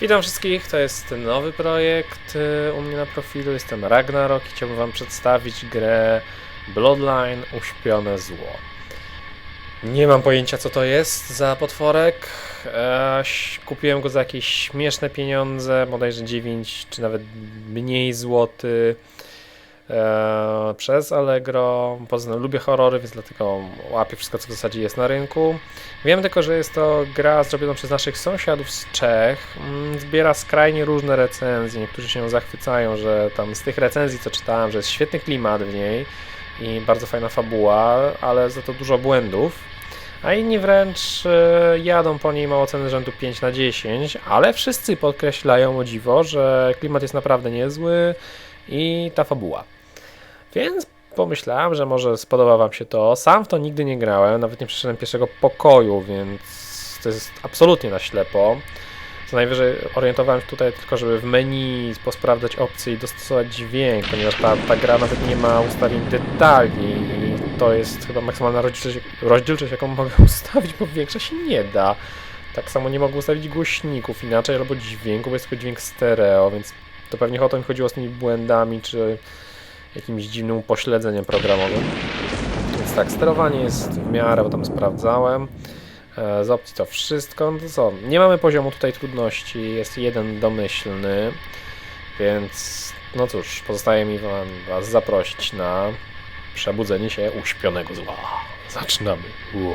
Witam wszystkich, to jest nowy projekt y, u mnie na profilu, jestem Ragnarok i chciałbym wam przedstawić grę Bloodline Uśpione Zło. Nie mam pojęcia co to jest za potworek, e, ś- kupiłem go za jakieś śmieszne pieniądze, bodajże 9 czy nawet mniej złoty e, przez Allegro. Poza tym lubię horrory, więc dlatego łapię wszystko co w zasadzie jest na rynku. Wiem tylko, że jest to gra zrobiona przez naszych sąsiadów z Czech. Mm, Zbiera skrajnie różne recenzje. Niektórzy się zachwycają, że tam z tych recenzji, co czytałem, że jest świetny klimat w niej i bardzo fajna fabuła, ale za to dużo błędów. A inni wręcz e, jadą po niej mało ceny rzędu 5 na 10, ale wszyscy podkreślają o dziwo, że klimat jest naprawdę niezły i ta fabuła. Więc pomyślałem, że może spodoba Wam się to. Sam w to nigdy nie grałem, nawet nie przeszedłem pierwszego pokoju, więc to jest absolutnie na ślepo. Co najwyżej orientowałem się tutaj tylko, żeby w menu posprawdzać opcje i dostosować dźwięk, ponieważ ta, ta gra nawet nie ma ustawień detali i to jest chyba maksymalna rozdzielczość, rozdzielczość jaką mogę ustawić, bo większa się nie da. Tak samo nie mogę ustawić głośników inaczej albo dźwięku, bo jest tylko dźwięk stereo, więc to pewnie o to mi chodziło z tymi błędami, czy jakimś dziwnym upośledzeniem programowym. Więc tak, sterowanie jest w miarę, bo tam sprawdzałem. E, Z opcji to wszystko. No to co? Nie mamy poziomu tutaj trudności, jest jeden domyślny, więc no cóż, pozostaje mi wam, Was zaprosić na przebudzenie się uśpionego zła. Zaczynamy. Wow.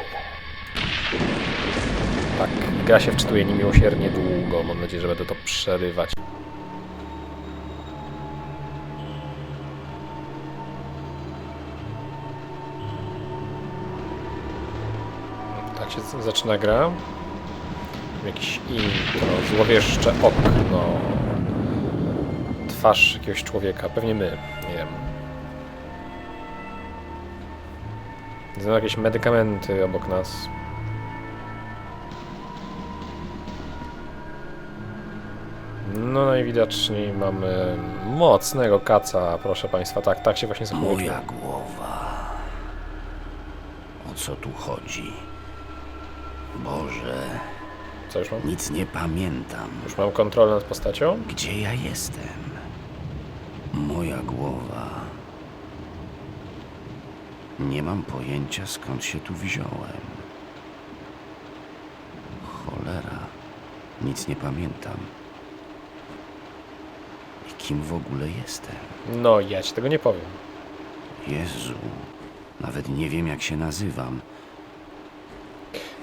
Tak, gra się wczytuje niemiłosiernie długo. Mam nadzieję, że będę to przerywać. Tak się zaczyna gra. Jakiś intro, złowieszcze okno. Twarz jakiegoś człowieka, pewnie my, nie wiem. Są jakieś medykamenty obok nas. No najwidoczniej mamy mocnego kaca, proszę Państwa. Tak, tak się właśnie zachowuje. Moja głowa. O co tu chodzi? Boże, Co już mam? nic nie pamiętam. Już mam kontrolę nad postacią? Gdzie ja jestem? Moja głowa. Nie mam pojęcia skąd się tu wziąłem. Cholera, nic nie pamiętam. I kim w ogóle jestem? No, ja ci tego nie powiem. Jezu, nawet nie wiem jak się nazywam.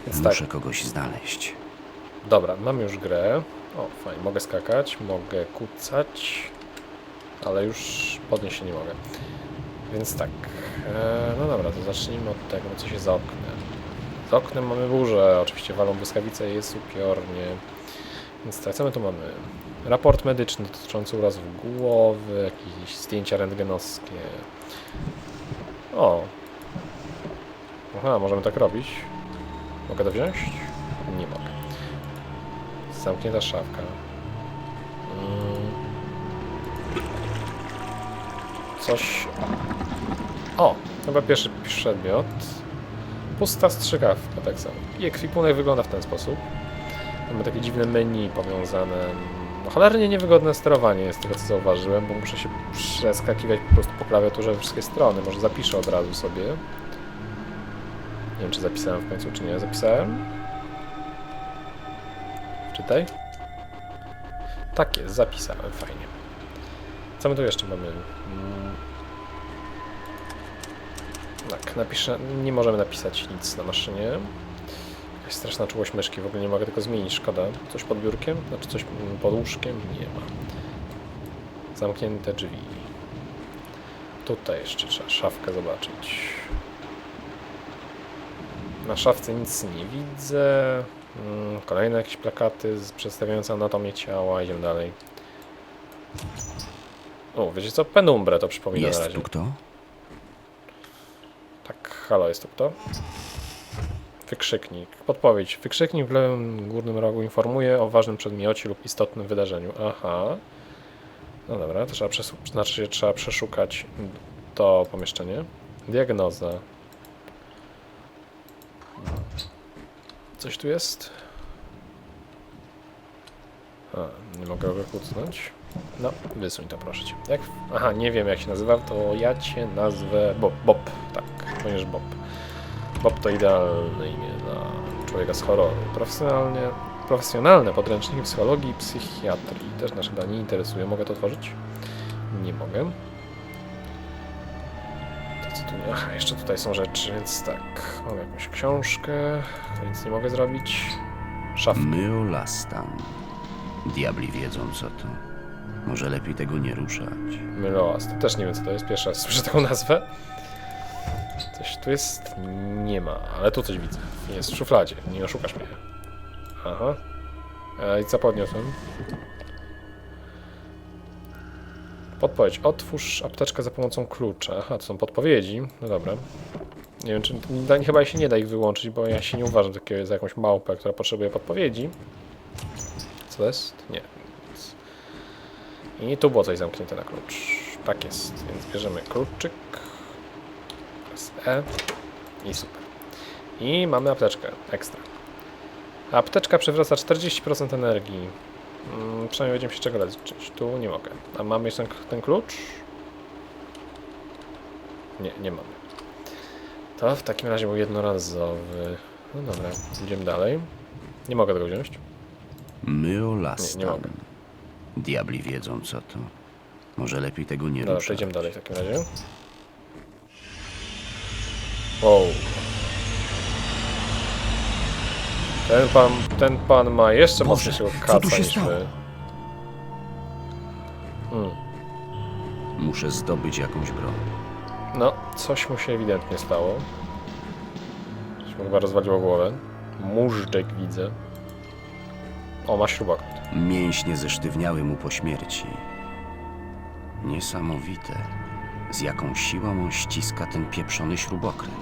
Więc tak, Muszę kogoś znaleźć. dobra, mam już grę. O, fajnie, mogę skakać, mogę kucać, ale już podnieść się nie mogę. Więc tak, e, no dobra, to zacznijmy od tego, co się za oknem. Z oknem mamy burzę, oczywiście walą błyskawice i jest upiornie. Więc tak, co my tu mamy? Raport medyczny dotyczący urazów głowy, jakieś zdjęcia rentgenowskie. O. Aha, możemy tak robić. Mogę to wziąć? Nie mogę. Zamknięta szafka. Mm. Coś... O! Chyba pierwszy przedmiot. Pusta strzykawka, tak samo. I ekwipunek wygląda w ten sposób. Mamy takie dziwne menu powiązane. No, cholernie niewygodne sterowanie jest tego, co zauważyłem, bo muszę się przeskakiwać po prostu po klawiaturze wszystkie strony. Może zapiszę od razu sobie. Nie wiem, czy zapisałem w końcu, czy nie. Zapisałem? Czytaj. Tak jest, zapisałem, fajnie. Co my tu jeszcze mamy? Mm. Tak, napiszę. Nie możemy napisać nic na maszynie. Jakaś straszna czułość myszki, w ogóle nie mogę tego zmienić, szkoda. Coś pod biurkiem? Znaczy coś mm, pod łóżkiem? Nie ma. Zamknięte drzwi. Tutaj jeszcze trzeba szafkę zobaczyć. Na szafce nic nie widzę. Mm, Kolejne jakieś plakaty przedstawiające anatomię ciała. Idziemy dalej. O, wiecie co? Penumbrę to przypomina na Jest razie. tu kto? Tak, halo, jest tu kto? Wykrzyknik. Podpowiedź. Wykrzyknik w lewym górnym rogu informuje o ważnym przedmiocie lub istotnym wydarzeniu. Aha. No dobra, to trzeba, znaczy trzeba przeszukać to pomieszczenie. Diagnoza. Coś tu jest? A, nie mogę go. No, wysuń to proszę cię. Jak... Aha, nie wiem jak się nazywa, to ja cię nazwę Bob. Bob, tak, ponieważ Bob. Bob to idealne imię dla człowieka z horroru. Profesjonalnie, profesjonalne podręczniki psychologii i psychiatrii też nas chyba nie interesuje. Mogę to otworzyć? Nie mogę. Tu nie? Aha, jeszcze tutaj są rzeczy, więc tak. Mam jakąś książkę, nic nie mogę zrobić. Szafę. Myolastan. Diabli wiedzą co to. Może lepiej tego nie ruszać. Myloas. To też nie wiem co to jest. Pierwszy raz słyszę taką nazwę. Coś tu jest? Nie ma, ale tu coś widzę. Jest w szufladzie. Nie oszukasz mnie. Aha. E, I co podniosłem? Podpowiedź. Otwórz apteczkę za pomocą klucza. Aha, to są podpowiedzi. No dobra. Nie wiem, czy chyba się nie da ich wyłączyć, bo ja się nie uważam takiego za jakąś małpę, która potrzebuje podpowiedzi. Co to jest? Nie. I tu było coś zamknięte na klucz. Tak jest, więc bierzemy kluczyk. Teraz E. I super. I mamy apteczkę. Ekstra. Apteczka przywraca 40% energii. Mm, przynajmniej będziemy się czego leczyć. Tu nie mogę. A mamy jeszcze ten, ten klucz? Nie, nie mamy. To w takim razie był jednorazowy. No dobra, idziemy dalej. Nie mogę tego wziąć. Nie, nie mogę. Diabli wiedzą co to. Może lepiej tego nie Dobra, ruszać. przejdziemy dalej w takim razie. Wow. Ten pan, ten pan ma jeszcze Boże, mocniejszego co tu kaca się niż stało? my. Hmm. Muszę zdobyć jakąś broń. No, coś mu się ewidentnie stało. Coś mu chyba rozwaliło głowę. Móżdżek widzę. O, ma śrubokręt. Mięśnie zesztywniały mu po śmierci. Niesamowite. Z jaką siłą on ściska ten pieprzony śrubokręt.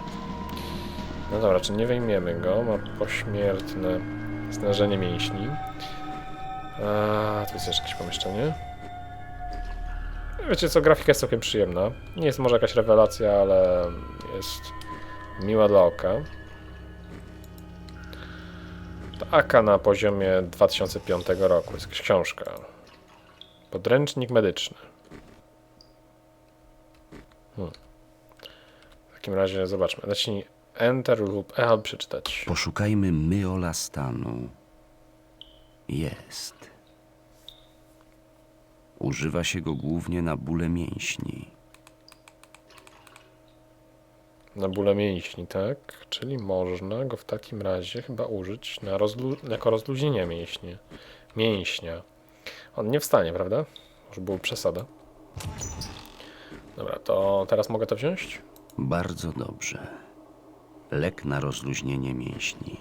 No dobra, czy nie wyjmiemy go? Ma pośmiertne stężenie mięśni. A, tu jest jeszcze jakieś pomieszczenie. Wiecie co, grafika jest całkiem przyjemna. Nie jest może jakaś rewelacja, ale jest miła dla oka. To AK na poziomie 2005 roku. Jest jakaś książka. Podręcznik medyczny. Hmm. W takim razie zobaczmy. Naciśnij Enter lub E, aby przeczytać. Poszukajmy myolastanu. Jest. Używa się go głównie na bóle mięśni. Na bóle mięśni, tak? Czyli można go w takim razie chyba użyć na rozlu- jako rozluźnienie mięśnie. mięśnia. On nie wstanie, prawda? Może było przesada. Dobra, to teraz mogę to wziąć? Bardzo dobrze. Lek na rozluźnienie mięśni.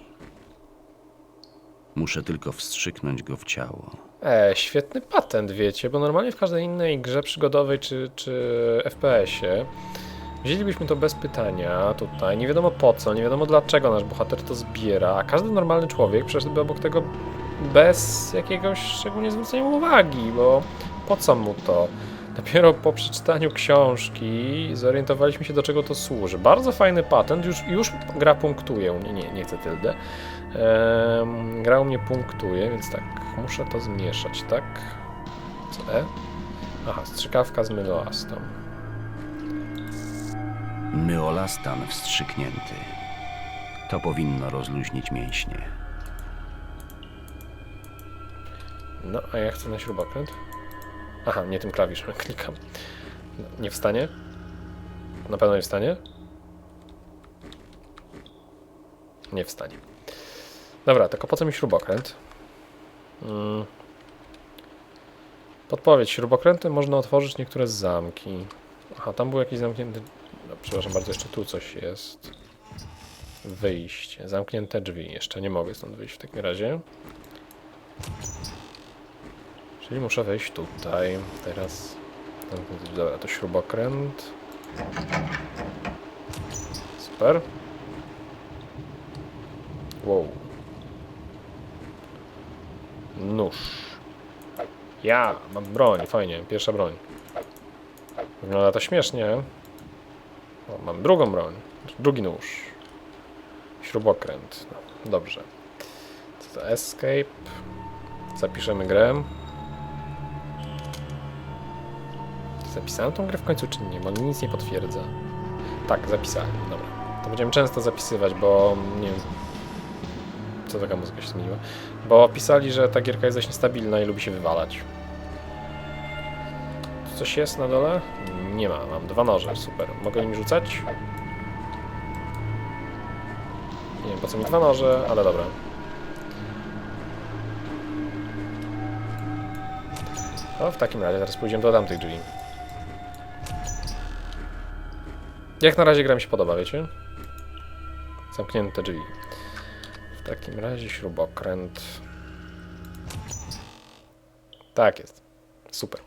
Muszę tylko wstrzyknąć go w ciało. E, świetny patent, wiecie, bo normalnie w każdej innej grze przygodowej czy, czy FPS-ie wzięlibyśmy to bez pytania tutaj, nie wiadomo po co, nie wiadomo dlaczego nasz bohater to zbiera, a każdy normalny człowiek przeszedłby obok tego bez jakiegoś szczególnie zwrócenia uwagi, bo po co mu to? Dopiero po przeczytaniu książki zorientowaliśmy się do czego to służy. Bardzo fajny patent, już, już gra punktuje, u mnie nie, nie chcę tyldę. Ehm, gra u mnie punktuje, więc tak, muszę to zmieszać, tak? Co E? Aha, strzykawka z myloastą. Myolastan wstrzyknięty. To powinno rozluźnić mięśnie. No, a ja chcę na śrubokręt. Aha, nie tym klawiszem klikam. Nie wstanie? Na pewno nie wstanie? Nie wstanie. Dobra, tylko po co mi śrubokręt? Mm. Podpowiedź. Śrubokrętem można otworzyć niektóre zamki. Aha, tam był jakiś zamknięty... No, przepraszam bardzo, jeszcze tu coś jest. Wyjście. Zamknięte drzwi. Jeszcze nie mogę stąd wyjść w takim razie. Czyli muszę wejść tutaj. Teraz. Dobra, to śrubokręt. Super. Wow. Nóż. Ja, mam broń, fajnie, pierwsza broń. Wygląda to śmiesznie. O, mam drugą broń, drugi nóż. Śrubokręt, no, dobrze. Co to escape? Zapiszemy grę. Zapisałem tą grę w końcu czy nie? Bo nic nie potwierdza. Tak, zapisałem. Dobra. To będziemy często zapisywać, bo nie wiem. Co taka muzyka się zmieniła? Bo pisali, że ta gierka jest dość niestabilna i lubi się wywalać. Tu Coś jest na dole? Nie ma, mam dwa noże, super. Mogę im rzucać? Nie wiem po co mi dwa noże, ale dobra. O, w takim razie teraz pójdziemy do tamtych drzwi. Jak na razie gra mi się podoba, wiecie? Zamknięte drzwi. W takim razie śrubokręt. Tak jest. Super.